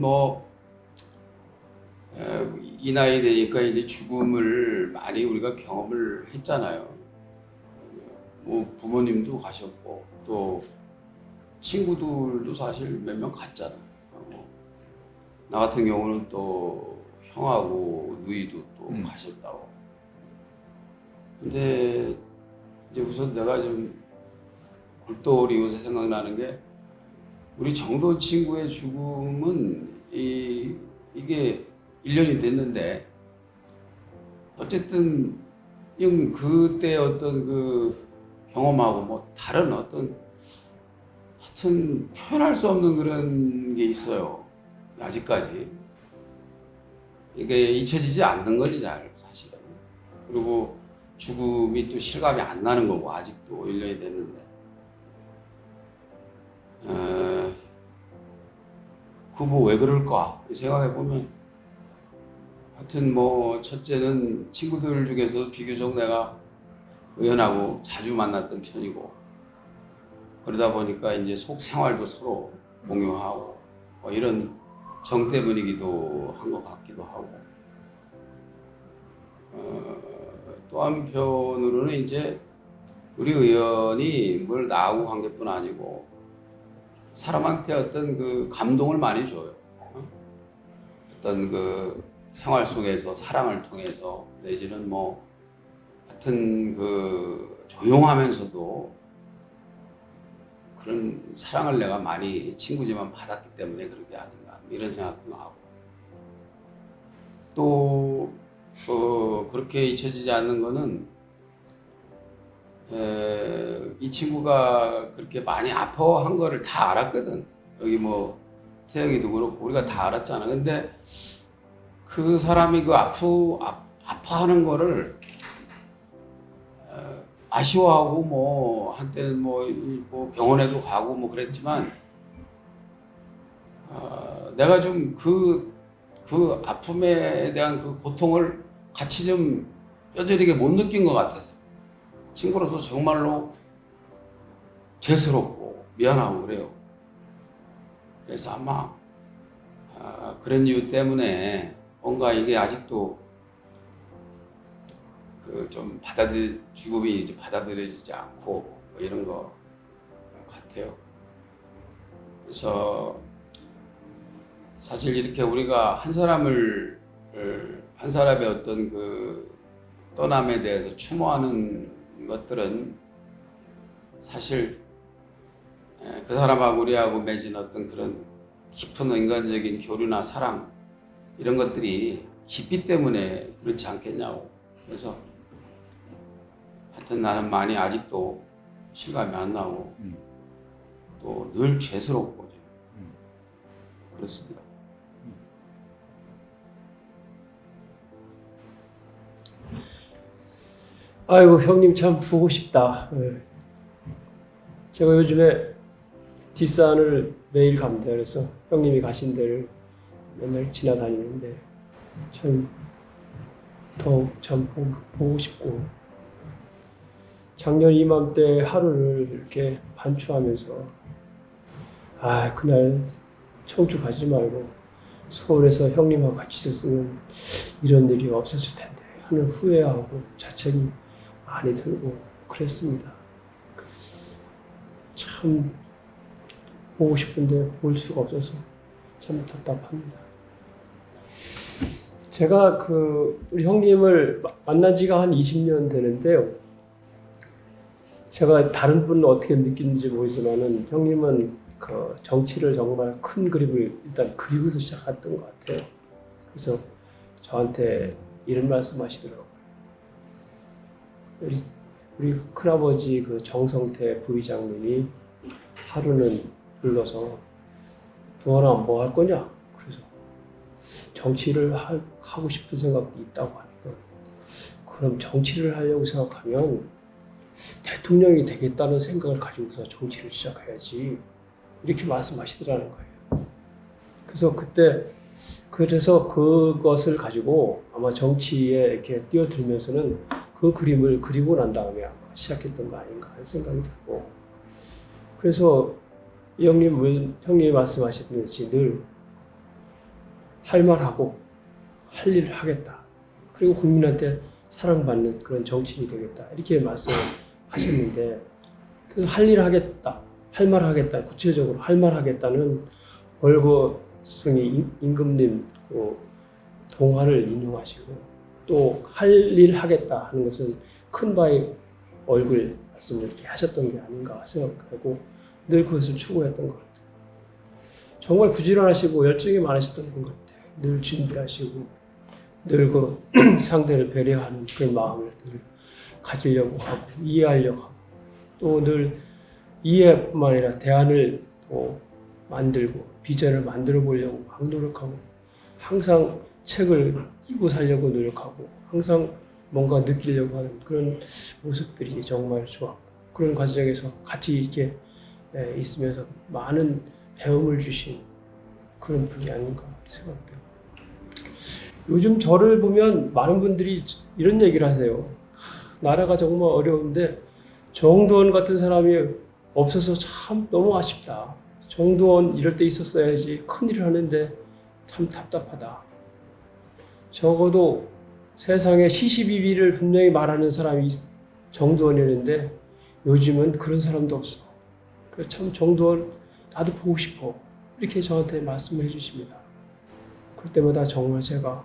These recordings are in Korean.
뭐, 에, 이 나이 되니까 이제 죽음을 많이 우리가 경험을 했잖아요. 뭐 부모님도 가셨고 또 친구들도 사실 몇 명 갔잖아. 뭐, 나 같은 경우는 또 형하고 누이도 또 음. 가셨다고. 근데 이제 우선 내가 좀 골똘히 요새 생각나는 게 우리 정도 친구의 죽음은 이 이게 1년이 됐는데 어쨌든 형 그때 어떤 그 경험하고 뭐 다른 어떤 하여튼 표현할 수 없는 그런 게 있어요. 아직까지. 이게 잊혀지지 않는 거지 잘 사실은. 그리고 죽음이 또 실감이 안 나는 거고 아직도 1년이 됐는데. 어, 그뭐 왜 그럴까? 생각해 보면 하여튼 뭐 첫째는 친구들 중에서 비교적 내가 의연하고 자주 만났던 편이고 그러다 보니까 이제 속 생활도 서로 공유하고 뭐 이런 정 때문이기도 한 것 같기도 하고. 어, 또 한편으로는 이제 우리 의원이 뭘 나하고 관계뿐 아니고 사람한테 어떤 그 감동을 많이 줘요. 어? 어떤 그 생활 속에서 사랑을 통해서 내지는 뭐 하여튼 그 조용하면서도 그런 사랑을 내가 많이 친구지만 받았기 때문에 그렇게 아닌가 이런 생각도 나고 또 어, 그렇게 잊혀지지 않는 거는 에, 이 친구가 그렇게 많이 아파한 거를 다 알았거든. 여기 뭐 태영이도 그렇고 우리가 다 알았잖아. 근데 그 사람이 그 아프 아, 아파하는 거를 어, 아쉬워하고 뭐 한때는 뭐, 이- 뭐 병원에도 가고 뭐 그랬지만 어, 내가 좀그그 아픔에 대한 그 고통을 같이 좀 뼈저리게 못 느낀 것 같아서 친구로서 정말로 죄스럽고 미안하고 그래요. 그래서 아마 아, 그런 이유 때문에 뭔가 이게 아직도 그 좀 받아들 죽음이 이제 받아들여지지 않고 뭐 이런 거 같아요. 그래서 사실 이렇게 우리가 한 사람을 을- 한 사람의 어떤 그 떠남에 대해서 추모하는 것들은 사실 에, 그 사람하고 우리하고 맺은 어떤 그런 깊은 인간적인 교류나 사랑 이런 것들이 깊이 때문에 그렇지 않겠냐고 그래서 하여튼 나는 많이 아직도 실감이 안 나고 음. 또늘 죄스럽고 음. 그렇습니다. 아이고 형님 참 보고 싶다. 예. 제가 요즘에 뒷산을 매일 갑니다. 그래서 형님이 가신 데를 맨날 지나다니는데 참 더욱 참 보- 보고 싶고 작년 이맘때 하루를 이렇게 반추하면서 아 그날 청주 가지 말고 서울에서 형님하고 같이 있었으면 이런 일이 없었을 텐데 하는 후회하고 자책이 많이 들고 그랬습니다. 참 보고 싶은데 볼 수가 없어서 참 답답합니다. 제가 그 우리 형님을 마- 만난 지가 한 20년 되는데요. 제가 다른 분은 어떻게 느끼는지 모르지만은 형님은 그 정치를 정말 큰 그림을 일단 그리고서 시작했던 것 같아요. 그래서 저한테 이런 말씀 하시더라고요. 우리, 우리 큰아버지 그 정성태 부의장님이 하루는 불러서 도원아 뭐할 거냐? 그래서 정치를 할- 하고 싶은 생각이 있다고 하니까 그럼 정치를 하려고 생각하면 대통령이 되겠다는 생각을 가지고서 정치를 시작해야지 이렇게 말씀하시더라는 거예요. 그래서 그때 그래서 그것을 가지고 아마 정치에 이렇게 뛰어들면서는 그 그림을 그리고 난 다음에 시작했던 거 아닌가 하는 생각이 들고 그래서 이 형님 왜 형님이 말씀하셨듯이 늘 할 말하고 할 일을 하겠다. 그리고 국민한테 사랑받는 그런 정치인이 되겠다. 이렇게 말씀하셨는데 그래서 할일 하겠다. 할 말 하겠다. 구체적으로 할 말 하겠다는 월거숭이 임- 임금님 그 동화를 인용하시고 또 할 일 하겠다 하는 것은 큰 바의 얼굴 말씀을 이렇게 하셨던 게 아닌가 생각하고 늘 그것을 추구했던 것 같아요. 정말 부지런하시고 열정이 많으셨던 것 같아요. 늘 준비하시고 늘 그 상대를 배려하는 그런 마음을 늘 가지려고 하고 이해하려고 하고 또 늘 이해뿐만 아니라 대안을 또 만들고 비전을 만들어 보려고 막 노력하고 항상 책을 끼고 살려고 노력하고 항상 뭔가 느끼려고 하는 그런 모습들이 정말 좋았고 그런 과정에서 같이 이렇게 예, 있으면서 많은 배움을 주신 그런 분이 아닌가 생각돼요. 요즘 저를 보면 많은 분들이 이런 얘기를 하세요. 나라가 정말 어려운데 정도원 같은 사람이 없어서 참 너무 아쉽다. 정도원 이럴 때 있었어야지 큰 일을 하는데 참 답답하다. 적어도 세상에 시시비비를 분명히 말하는 사람이 있- 정도원이었는데 요즘은 그런 사람도 없어. 참 정도원 나도 보고 싶어. 이렇게 저한테 말씀해 주십니다. 그럴 때마다 정말 제가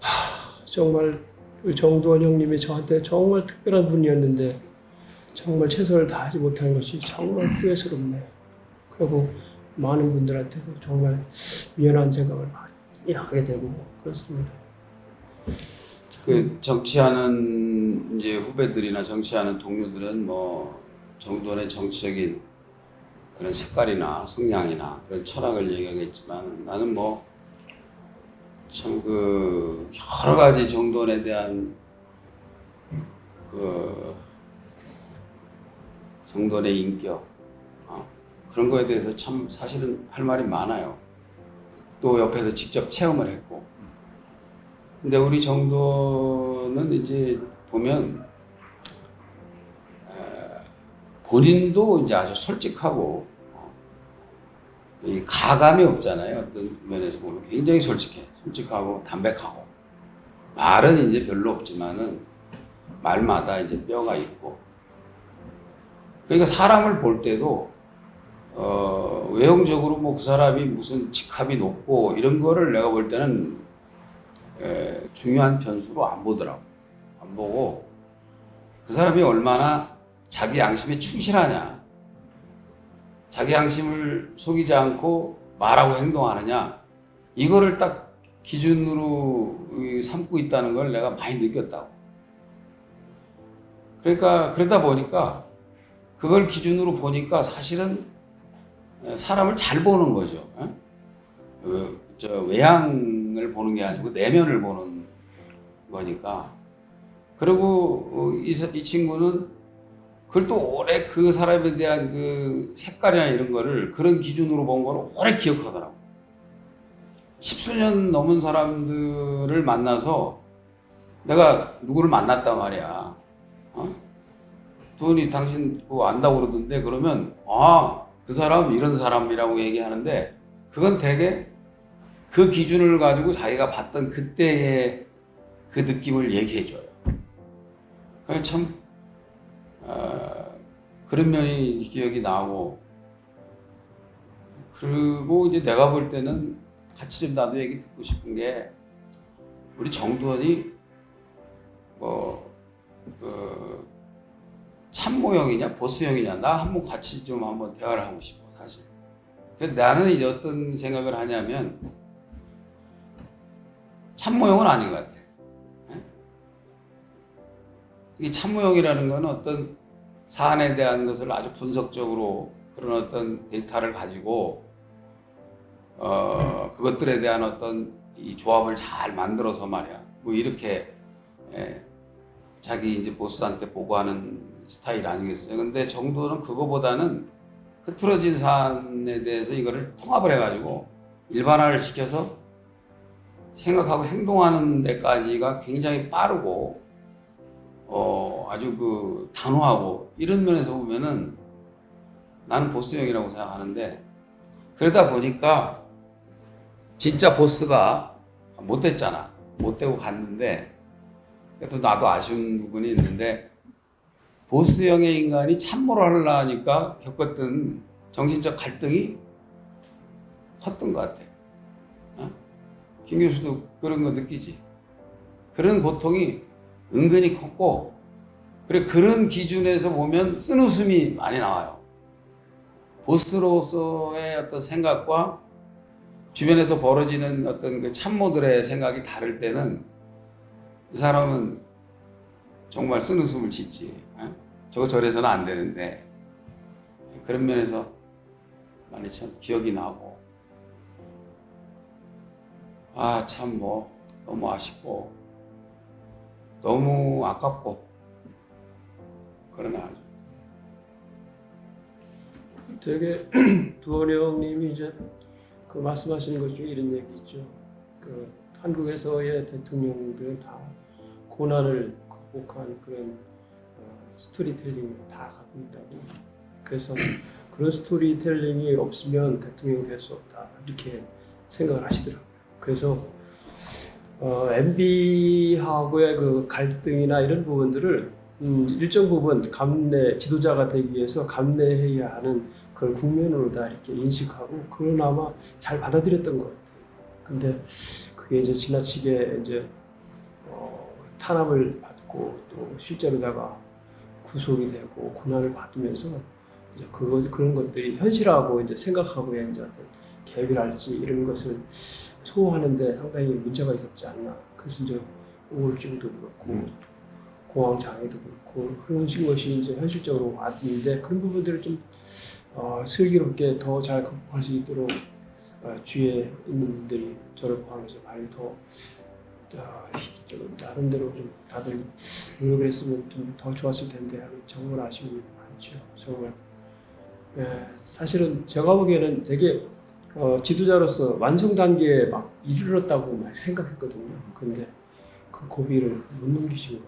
하, 정말 그 정도원 형님이 저한테 정말 특별한 분이었는데 정말 최선을 다하지 못한 것이 정말 후회스럽네요. 그리고 많은 분들한테도 정말 미안한 생각을 많이 하게 되고 그렇습니다. 그 정치하는 이제 후배들이나 정치하는 동료들은 뭐 정도의 정치적인 그런 색깔이나 성향이나 그런 철학을 얘기하겠지만 나는 뭐 참 그 여러 가지 정도에 대한 그 정도의 인격 어, 그런 거에 대해서 참 사실은 할 말이 많아요. 또 옆에서 직접 체험을 했고. 근데 우리 정도는 이제 보면 에, 본인도 이제 아주 솔직하고 어, 이 가감이 없잖아요. 어떤 면에서 보면 굉장히 솔직해, 솔직하고 담백하고. 말은 이제 별로 없지만은 말마다 이제 뼈가 있고. 그러니까 사람을 볼 때도 어, 외형적으로 뭐 그 사람이 무슨 직함이 높고 이런 거를 내가 볼 때는 에, 중요한 변수로 안 보더라고. 안 보고 그 사람이 얼마나 자기 양심에 충실하냐. 자기 양심을 속이지 않고 말하고 행동하느냐. 이거를 딱 기준으로 이, 삼고 있다는 걸 내가 많이 느꼈다고. 그러니까 그러다 보니까 그걸 기준으로 보니까 사실은 에, 사람을 잘 보는 거죠. 에? 그, 저 외향을 보는 게 아니고 내면을 보는 거니까. 그리고 어, 이, 사- 이 친구는 그걸 또 오래 그 사람에 대한 그 색깔이나 이런 거를 그런 기준으로 본 거를 오래 기억하더라고. 십수년 넘은 사람들을 만나서 내가 누구를 만났단 말이야. 어? 돈이 당신 그거 안다고 그러던데 그러면 아 그 사람 이런 사람이라고 얘기하는데 그건 되게 그 기준을 가지고 자기가 봤던 그때의 그 느낌을 얘기해 줘요. 그참 어, 그런 면이 기억이 나고 그리고 이제 내가 볼 때는 같이 좀 나도 얘기 듣고 싶은 게 우리 정두원이 뭐 그 참모형이냐 보스형이냐 나 한번 같이 좀 한번 대화를 하고 싶어 사실. 그래서 나는 이제 어떤 생각을 하냐면 참모형은 아닌 것 같아. 예? 이 참모형이라는 건 어떤 사안에 대한 것을 아주 분석적으로 그런 어떤 데이터를 가지고 어 그것들에 대한 어떤 이 조합을 잘 만들어서 말이야. 뭐 이렇게 예, 자기 이제 보스한테 보고하는 스타일 아니겠어요. 근데 정도는 그거보다는 흐트러진 사안에 대해서 이거를 통합을 해가지고 일반화를 시켜서 생각하고 행동하는 데까지가 굉장히 빠르고 어 아주 그 단호하고 이런 면에서 보면은 나는 보스형이라고 생각하는데 그러다 보니까 진짜 보스가 못 됐잖아. 못 되고 갔는데 그래도 나도 아쉬운 부분이 있는데 보스형의 인간이 참모를 하려니까 겪었던 정신적 갈등이 컸던 것 같아. 어? 김 교수도 그런 거 느끼지. 그런 고통이 은근히 컸고 그래 그런 기준에서 보면 쓴 웃음이 많이 나와요. 보스로서의 어떤 생각과 주변에서 벌어지는 어떤 그 참모들의 생각이 다를 때는 이 사람은 정말 쓴 웃음을 짓지. 어? 저거 저래서는 안 되는데 그런 면에서 많이 참 기억이 나고 아 참 뭐 너무 아쉽고 너무 아깝고 아주. 되게 두원이 형님이 이제 그 말씀하시는 것 중에 이런 얘기 있죠. 그 한국에서의 대통령들은 다 고난을 극복한 그런 어, 스토리텔링을 다 갖고 있다고. 그래서 그런 스토리텔링이 없으면 대통령이 될 수 없다 이렇게 생각을 하시더라고요. 그래서 어, MB하고의 그 갈등이나 이런 부분들을 음, 일정 부분 감내 지도자가 되기 위해서 감내해야 하는 그런 국면으로 다 이렇게 인식하고 그나마 잘 받아들였던 것 같아요. 근데 그게 이제 지나치게 이제 어, 탄압을 받고 또 실제로다가 구속이 되고 고난을 받으면서 이제 그거 그런 것들이 현실하고 이제 생각하고의 이제 어떤 갭이랄지 이런 것을 소화하는데 상당히 문제가 있었지 않나. 그래서 이제 우울증도 그렇고 음. 공황 장애도 그렇고 그런 식 것이 이제 현실적으로 왔는데 그런 부분들을 좀 어, 슬기롭게 더 잘 극복할 수 있도록 어, 주위에 있는 분들이 저를 포함해서 많이 더 나름대로 좀 다들 노력을 했으면 좀 더 좋았을 텐데 하는 정말 아쉬움이 많죠. 정말 예, 사실은 제가 보기에는 되게 어, 지도자로서 완성 단계에 막 이르렀다고 막 생각했거든요. 근데 그 고비를 못 넘기신 음,